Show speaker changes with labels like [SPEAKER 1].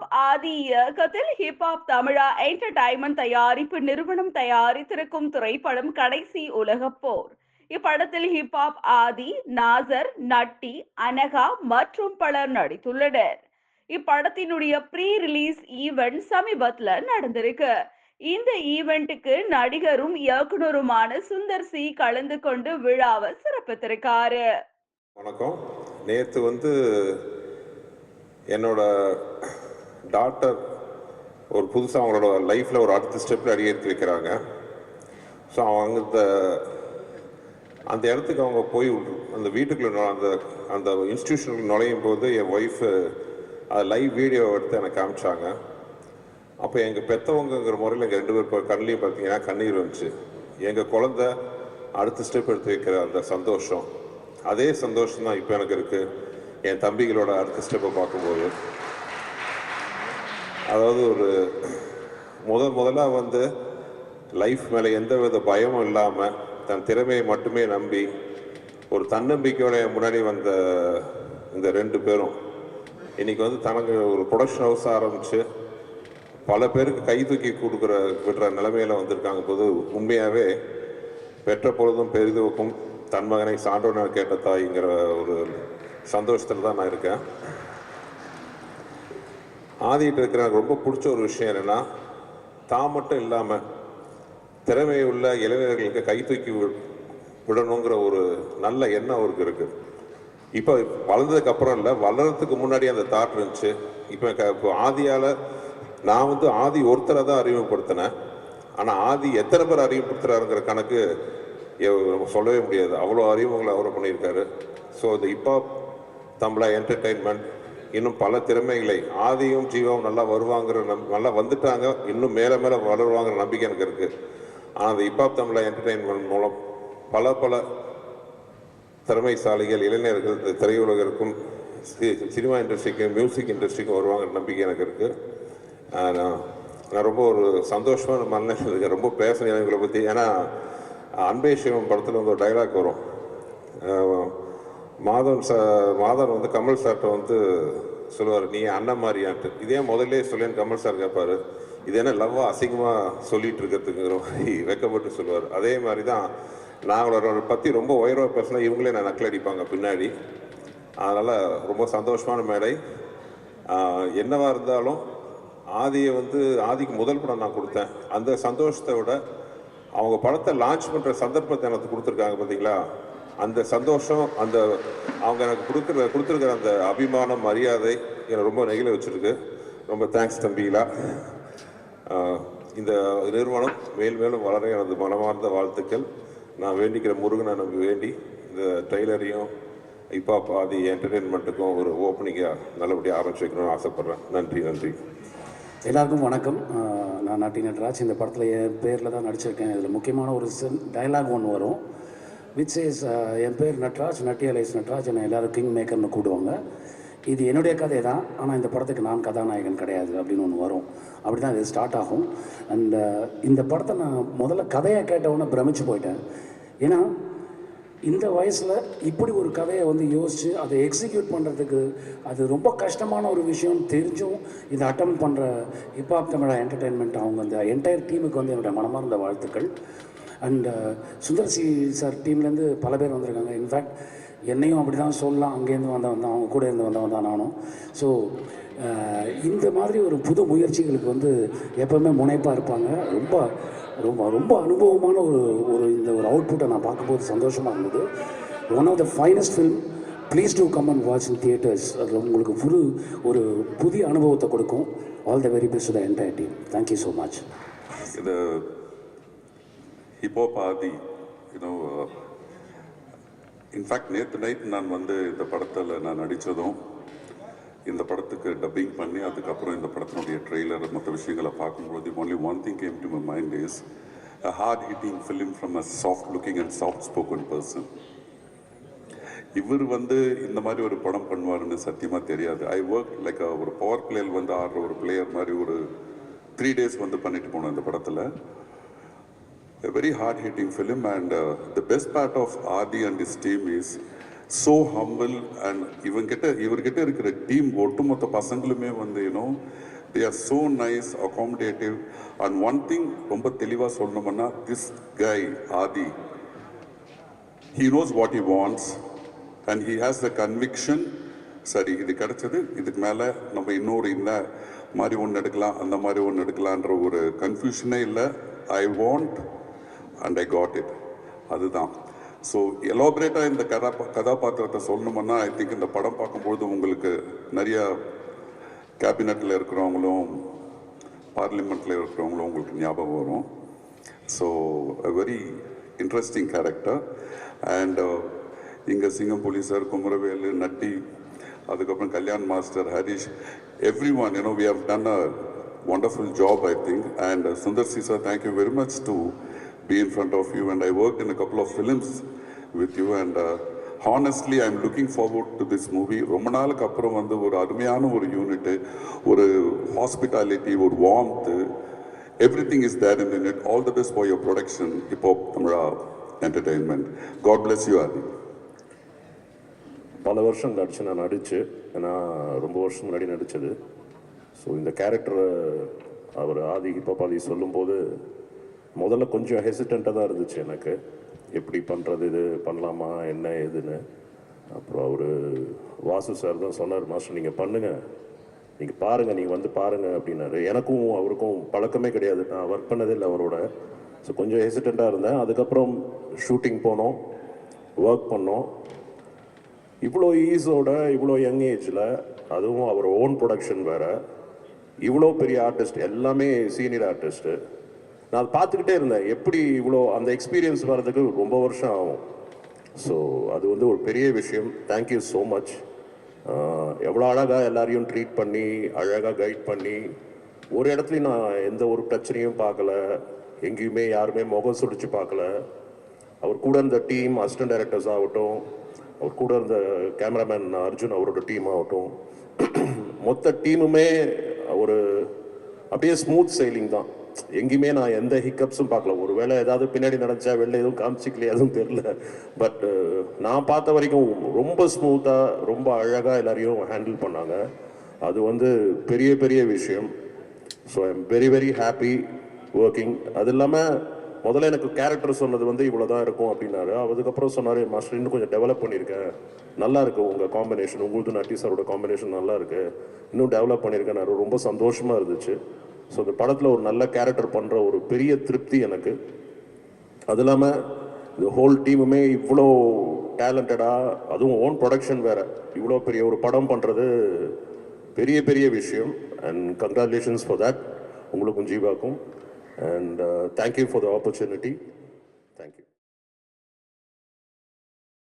[SPEAKER 1] Hip hop ஆதி இயக்கத்தில் hip hop தமிழா entertainment தயாரிப்பு நிறுவனம் தயாரித்திருக்கும் திரைப்படம் கடைசி உலக போர். இப்படத்தில் ஹிப்ஹாப் ஆதி நாசர் நட்டி அனகா மற்றும் பலர் நடித்துள்ளனர். இப்படத்தினுடைய ப்ரீ ரிலீஸ் ஈவெண்ட் சமீபத்தில் நடந்திருக்கு. இந்த ஈவெண்ட்டுக்கு நடிகரும் இயக்குனருமான சுந்தர் சி கலந்து கொண்டு விழாவை சிறப்பித்திருக்காரு.
[SPEAKER 2] வணக்கம். நேற்று வந்து என்னோட டாக்டர் ஒரு புதுசாக அவங்களோட லைஃப்பில் ஒரு அடுத்த ஸ்டெப்பில் அடியெடுத்து வைக்கிறாங்க ஸோ அவங்க அந்த அந்த இடத்துக்கு அவங்க போய் அந்த வீட்டுக்குள்ள அந்த அந்த இன்ஸ்டியூஷனுக்கு நுழையும் போது என் ஒய்ஃபு அது லைவ் வீடியோ எடுத்து எனக்கு காமிச்சாங்க. அப்போ எங்கள் பெற்றவங்கங்கிற முறையில் எங்கள் ரெண்டு பேர் கண்ணிலையும் பார்த்தீங்கன்னா கண்ணீர் வந்துச்சு. எங்கள் குழந்த அடுத்த ஸ்டெப் எடுத்து வைக்கிற அந்த சந்தோஷம். அதே சந்தோஷம் தான் இப்போ எனக்கு இருக்குது என் தம்பிகளோட அடுத்த ஸ்டெப்பை பார்க்கும்போது. அதாவது ஒரு முதல் முதலாக வந்து லைஃப் மேலே எந்த வித பயமும் இல்லாமல் தன் திறமையை மட்டுமே நம்பி ஒரு தன்னம்பிக்கையோட முன்னாடி வந்த இந்த ரெண்டு பேரும். இன்றைக்கி வந்து தனக்கு ஒரு ப்ரொடக்ஷன் ஹவுஸ் ஆரம்பித்து பல பேருக்கு கை தூக்கி கொடுக்குற விடுற நிலைமையில வந்திருக்காங்க. போது உண்மையாகவே பெற்ற பொழுதும் பெரிதுவுக்கும் தன் மகனை சான்றோன கேட்ட தாய்ங்கிற ஒரு சந்தோஷத்தில் தான் நான் இருக்கேன். ஆதிட்டு இருக்கிற எனக்கு ரொம்ப பிடிச்ச ஒரு விஷயம் என்னன்னா தான் மட்டும் இல்லாமல் திறமை உள்ள இளைஞர்களுக்கு கை தூக்கி வி- விடணுங்கிற ஒரு நல்ல எண்ணம் அவருக்கு இருக்குது இப்போ வளர்ந்ததுக்கு அப்புறம் இல்லை வளர்றதுக்கு முன்னாடி அந்த தாட் இருந்துச்சு. இப்போ க- இப்போ ஆதியால் நான் வந்து ஆதி ஒருத்தரை தான் அறிமுகப்படுத்தினேன். ஆனால் ஆதி எத்தனை பேர் அறிமுகப்படுத்துகிறாருங்கிற கணக்கு நம்ம சொல்லவே முடியாது. அவ்வளோ அறிமுகங்களை அவரை பண்ணியிருக்காரு. ஸோ இந்த இப்போ தமிழா என்டர்டெயின்மெண்ட் இன்னும் பல திறமைகளை. ஆதியும் ஜீவாவும் நல்லா வருவாங்கிற நம் நல்லா வந்துட்டாங்க. இன்னும் மேலே மேலே வளருவாங்கிற நம்பிக்கை எனக்கு இருக்குது ஆனால் அந்த இப்பாப் தமிழா என்டர்டெயின்மெண்ட் மூலம் பல பல திறமைசாலிகள் இளைஞர்கள் இந்த திரையுலகிற்கும் சினிமா இண்டஸ்ட்ரிக்கும் மியூசிக் இண்டஸ்ட்ரிக்கும் வருவாங்கிற நம்பிக்கை எனக்கு இருக்குது நான் நான் ரொம்ப ஒரு சந்தோஷமான மனநிலை இருக்கேன். ரொம்ப பேசணும் இவங்களை பற்றி ஏன்னா அன்பே சிவம் படத்தில் வந்து ஒரு டைலாக் வரும். மாதவன் சார் மாதவன் வந்து கமல் சார்கிட்ட வந்து சொல்லுவார் நீ அண்ணன் மாதிரியான்ட்டு இதே முதல்ல சொல்லேன்னு கமல் சார் கேட்பார் இது என்ன லவ்வாக அசிங்கமாக சொல்லிட்டு இருக்கிறதுங்கிற மாதிரி வெக்கப்பட்டு சொல்லுவார். அதே மாதிரி தான் நாங்களோட பற்றி ரொம்ப உயர்வாக பேசினா இவங்களே நான் நக்கலடிப்பாங்க பின்னாடி. அதனால் ரொம்ப சந்தோஷமான மேடை. என்னவாக இருந்தாலும் ஆதியை வந்து ஆதிக்கு முதல் படம் நான் கொடுத்தேன். அந்த சந்தோஷத்தை விட அவங்க படத்தை லான்ச் பண்ணுற சந்தர்ப்பத்தை எனக்கு கொடுத்துருக்காங்க பார்த்தீங்களா அந்த சந்தோஷம் அந்த அவங்க எனக்கு கொடுக்குற கொடுத்துருக்கிற அந்த அபிமானம் மரியாதை என்னை ரொம்ப நெகிழ வச்சுருக்கு. ரொம்ப தேங்க்ஸ் தம்பிகளா இந்த நிறுவனம் மேல் மேலும் வளர எனது மனமார்ந்த வாழ்த்துக்கள். நான் வேண்டிக்கிற முருகனை நம்பி வேண்டி இந்த ட்ரெய்லரையும் இப்போ பாதி என்டர்டெயின்மெண்ட்டுக்கும் ஒரு ஓப்பனிங்காக நல்லபடியாக ஆரம்பிச்சு வைக்கணும்னு ஆசைப்பட்றேன். நன்றி நன்றி.
[SPEAKER 3] எல்லாருக்கும் வணக்கம். நான் நட்டி நட்ராஜ் இந்த படத்தில் என் பேரில் தான் நடிச்சிருக்கேன். இதில் முக்கியமான ஒரு டைலாக் ஒன்று வரும். விச் இஸ் uh, என் பேர் நட்ராஜ் நட்டியலைஸ் நட்ராஜ் என்னை எல்லோரும் கிங் மேக்கர்னு கூடுவாங்க. இது என்னுடைய கதை தான் ஆனால் இந்த படத்துக்கு நான் கதாநாயகன் கிடையாது அப்படின்னு ஒன்று வரும். அப்படி தான் இது ஸ்டார்ட் ஆகும். அந்த uh, இந்த படத்தை நான் முதல்ல கதையை கேட்டவுடனே பிரமிச்சு போயிட்டேன். ஏன்னா இந்த வயசில் இப்படி ஒரு கதையை வந்து யோசித்து அதை எக்ஸிக்யூட் பண்ணுறதுக்கு அது ரொம்ப கஷ்டமான ஒரு விஷயம் தெரிஞ்சும் இதை அட்டம் பண்ணுற ஹிப்ஹாப் தமிழா என்டர்டெயின்மெண்ட் அவங்க அந்த என்டையர் டீமுக்கு வந்து என்னுடைய மனமார்ந்த வாழ்த்துக்கள். And uh, Sundar C sir டீம்லேருந்து பல பேர் வந்திருக்காங்க. இன்ஃபேக்ட் என்னையும் அப்படி தான் சொல்லலாம். அங்கேருந்து வந்தவன் தான் அவங்க கூட இருந்து வந்தவன் தான் நானும். ஸோ uh, இந்த மாதிரி ஒரு புது முயற்சிகளுக்கு வந்து எப்போவுமே முனைப்பாக இருப்பாங்க. ரொம்ப ரொம்ப ரொம்ப அனுபவமான ஒரு ஒரு இந்த ஒரு அவுட்புட்டை நான் பார்க்கும்போது சந்தோஷமாக இருந்தது. One of the finest film please do come and watch in theatres அதில் உங்களுக்கு புது ஒரு புதிய அனுபவத்தை கொடுக்கும். All the very best the entire team thank you so much
[SPEAKER 4] இது hip hop Aadhi you know in fact நேற்று நைட் நான் வந்து இந்த படத்தில் நான் நடித்ததும் இந்த படத்துக்கு டப்பிங் பண்ணி அதுக்கப்புறம் இந்த படத்தினுடைய ட்ரெய்லர் மற்ற விஷயங்களை பார்க்கும்போது only one thing came to my mind is a heart hitting film from a soft looking and soft spoken person இவர் வந்து இந்த மாதிரி ஒரு படம் பண்ணுவாருன்னு சத்தியமாக தெரியாது. ஐ ஒர்க் லைக் ஒரு பவர் பிளேயர் வந்து ஆடுற ஒரு பிளேயர் மாதிரி ஒரு த்ரீ டேஸ் வந்து பண்ணிட்டு போனோம் இந்த படத்தில். A very hard hitting film and uh, the best part of Adi and his team is so humble and இவங்கிட்ட இவர்கிட்ட இருக்கிற டீம் ஒட்டுமொத்த பசங்களுமே வந்து you know they are so nice accommodative and one thing ரொம்ப தெளிவாக சொல்லணும்னா this guy Aadhi he knows what he wants and he has the conviction சரி இது கிடச்சது இதுக்கு மேலே நம்ம இன்னொரு இந்த மாதிரி ஒன்று எடுக்கலாம் அந்த மாதிரி ஒன்று எடுக்கலான்ற ஒரு கன்ஃபியூஷனே இல்லை. I want and I got it அதுதான். ஸோ எலாபரேட்டாக இந்த கதா கதாபாத்திரத்தை சொல்லணும்னா ஐ திங்க் இந்த படம் பார்க்கும்பொழுது உங்களுக்கு நிறையா கேபினட்டில் இருக்கிறவங்களும் பார்லிமெண்ட்டில் இருக்கிறவங்களும் உங்களுக்கு ஞாபகம் வரும். So a very interesting character and இங்கே சிங்கம்புலி சார் குமரவேலு நட்டி அதுக்கப்புறம் Kalyan master Harish everyone you know we have done a wonderful job I think and Sundar C sir thank you very much to be in front of you and I worked in a couple of films with you and uh, honestly I'm looking forward to this movie. ரொம்ப நாளுக்கு அப்புறம் வந்து ஒரு அருமையான ஒரு unit ஒரு hospitality ஒரு warmth everything is there in unit all the best for your production இப்போ Tamizha entertainment God bless you Aadhi
[SPEAKER 5] பல வருஷம் கழிச்சு நான் நடித்து ஏன்னா ரொம்ப வருஷம் முன்னாடி நடித்தது ஸோ இந்த கேரக்டரை அவர் ஆதி ஹிப்பாபாதி சொல்லும்போது முதல்ல கொஞ்சம் ஹெசிடண்ட்டாக தான் இருந்துச்சு எனக்கு. எப்படி பண்ணுறது இது பண்ணலாமா என்ன ஏதுன்னு. அப்புறம் அவர் வாசு சார் தான் சொன்னார் மாஸ்டர் நீங்கள் பண்ணுங்கள் நீங்கள் பாருங்கள் நீங்கள் வந்து பாருங்கள் அப்படின்னாரு. எனக்கும் அவருக்கும் பழக்கமே கிடையாது. நான் ஒர்க் பண்ணதே இல்லை அவரோட. ஸோ கொஞ்சம் ஹெசிடண்ட்டாக இருந்தேன். அதுக்கப்புறம் ஷூட்டிங் போனோம் ஒர்க் பண்ணோம். இவ்வளோ ஈஸோட இவ்வளோ யங் ஏஜில் அதுவும் அவர் ஓன் ப்ரொடக்ஷன் வேறு. இவ்வளோ பெரிய ஆர்டிஸ்ட் எல்லாமே சீனியர் ஆர்டிஸ்ட்டு நான் அதை பார்த்துக்கிட்டே இருந்தேன். எப்படி இவ்வளோ அந்த எக்ஸ்பீரியன்ஸ் வர்றதுக்கு ரொம்ப வருஷம் ஆகும். ஸோ அது வந்து ஒரு பெரிய விஷயம். தேங்க்யூ ஸோ மச் எவ்வளோ அழகாக எல்லாரையும் ட்ரீட் பண்ணி அழகாக கைட் பண்ணி ஒரு இடத்துலையும் நான் எந்த ஒரு பிரச்சனையும் பார்க்கல. எங்கேயுமே யாருமே முகம் சுடிச்சு பார்க்கல. அவர் கூட இருந்த டீம் அசிஸ்டன்ட் டைரக்டர்ஸ் ஆகட்டும் அவர் கூட இருந்த கேமராமேன் அர்ஜுன் அவரோட டீம் ஆகட்டும் மொத்த டீமுமே ஒரு அப்படியே ஸ்மூத் செயலிங் தான். எங்கேயுமே நான் எந்த ஹிக்கப்ஸும் பார்க்கல. ஒரு வேளை ஏதாவது பின்னாடி நடந்துச்சா வெளில எதுவும் காமிச்சிக்கலையா எதுவும் தெரில பட் நான் பார்த்த வரைக்கும் ரொம்ப ஸ்மூத்தாக ரொம்ப அழகாக எல்லாரையும் ஹேண்டில் பண்ணாங்க. அது வந்து பெரிய பெரிய விஷயம். So I'm very very happy working அது இல்லாமல் முதல்ல எனக்கு கேரக்டர் சொன்னது வந்து இவ்வளோ தான் இருக்கும் அப்படின்னாரு. அதுக்கப்புறம் சொன்னார் மாஸ்டர் இன்னும் கொஞ்சம் டெவலப் பண்ணியிருக்கேன். நல்லா இருக்கு உங்கள் காம்பினேஷன் உங்களுக்கு நட்டி சாரோட காம்பினேஷன் நல்லா இருக்கு. இன்னும் டெவலப் பண்ணியிருக்கேன் ரொம்ப சந்தோஷமாக இருந்துச்சு. ஸோ இந்த படத்தில் ஒரு நல்ல கேரக்டர் பண்ணுற ஒரு பெரிய திருப்தி எனக்கு. அது இல்லாமல் இந்த ஹோல் டீமுமே இவ்வளோ டேலண்டடாக அதுவும் ஓன் ப்ரொடக்ஷன் வேறு. இவ்வளோ பெரிய ஒரு படம் பண்ணுறது பெரிய பெரிய விஷயம். அண்ட் கங்க்ராச்சுலேஷன்ஸ் ஃபார் தேட் உங்களுக்கும் ஜீவாக்கும். And thank you for the opportunity